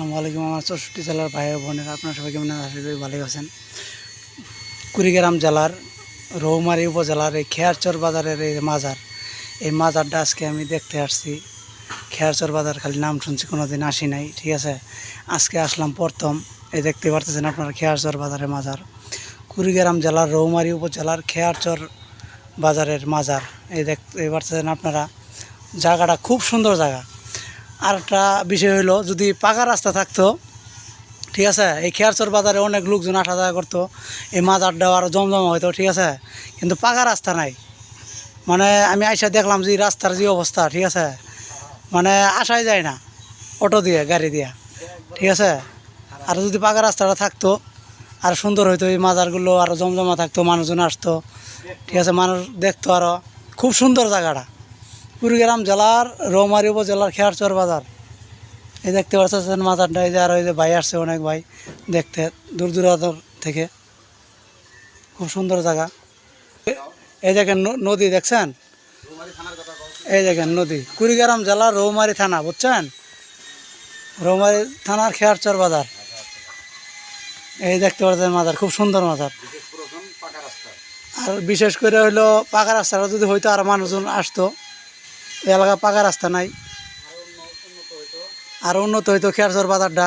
আসসালামু আলাইকুম। আমার চৌষট্টি জেলার ভাই বোনের, আপনার সবাই কেমন আশা করি ভালোই আছেন। কুড়িগ্রাম জেলার রৌমারী উপজেলার এই খেয়ারচর বাজারের এই মাজার, এই মাজারটা আজকে আমি দেখতে আসছি। খেয়ারচর বাজার খালি নাম শুনছি কোনো দিন আসি নাই, ঠিক আছে? আজকে আসলাম প্রথম। এই দেখতে পারতেছেন আপনারা খেয়ারচর বাজারের মাজার। কুড়িগ্রাম জেলার রৌমারী উপজেলার খেয়ারচর বাজারের মাজার। এই দেখতে পারতেছেন আপনারা। জায়গাটা খুব সুন্দর জায়গা। আর একটা বিষয় হলো যদি পাকা রাস্তা থাকতো, ঠিক আছে, এই খেয়ারচর বাজারে অনেক লোকজন আসা যাওয়া করতো, এই মাছ মাজারটাও আরও জমজমা হইতো, ঠিক আছে, কিন্তু পাকা রাস্তা নাই। মানে আমি আইসা দেখলাম যে রাস্তার যে অবস্থা, ঠিক আছে মানে আসাই যায় না, অটো দিয়ে, গাড়ি দিয়ে, ঠিক আছে। আর যদি পাকা রাস্তাটা থাকতো, আর সুন্দর হইতো, এই মাজারগুলো আরও জমজমা থাকতো, মানুষজন আসতো, ঠিক আছে, মানুষ দেখতো আরও খুব সুন্দর জায়গাটা। কুড়িগ্রাম জেলার রৌমারী উপজেলার খেয়ারচর বাজার। এই দেখতে পাচ্ছেন মাজারটা এই যে আর ওই যে ভাই আসছে, অনেক ভাই দেখতে দূর দূরান্ত থেকে। খুব সুন্দর জায়গা। এই দেখেন নদী দেখছেন? এই দেখেন নদী। কুড়িগ্রাম জেলার রৌমারি থানা, বুঝছেন? রৌমারি থানার খেয়ারচর বাজার। এই দেখতে পাচ্ছেন মাজার খুব সুন্দর মাজার আর বিশেষ করে হইল পাকা রাস্তাটা যদি হইতো আর মানুষজন আসতো। এলাকা পাকা রাস্তা নাই। আর উন্নত হইতো। খেয়ারচর বাজারটা।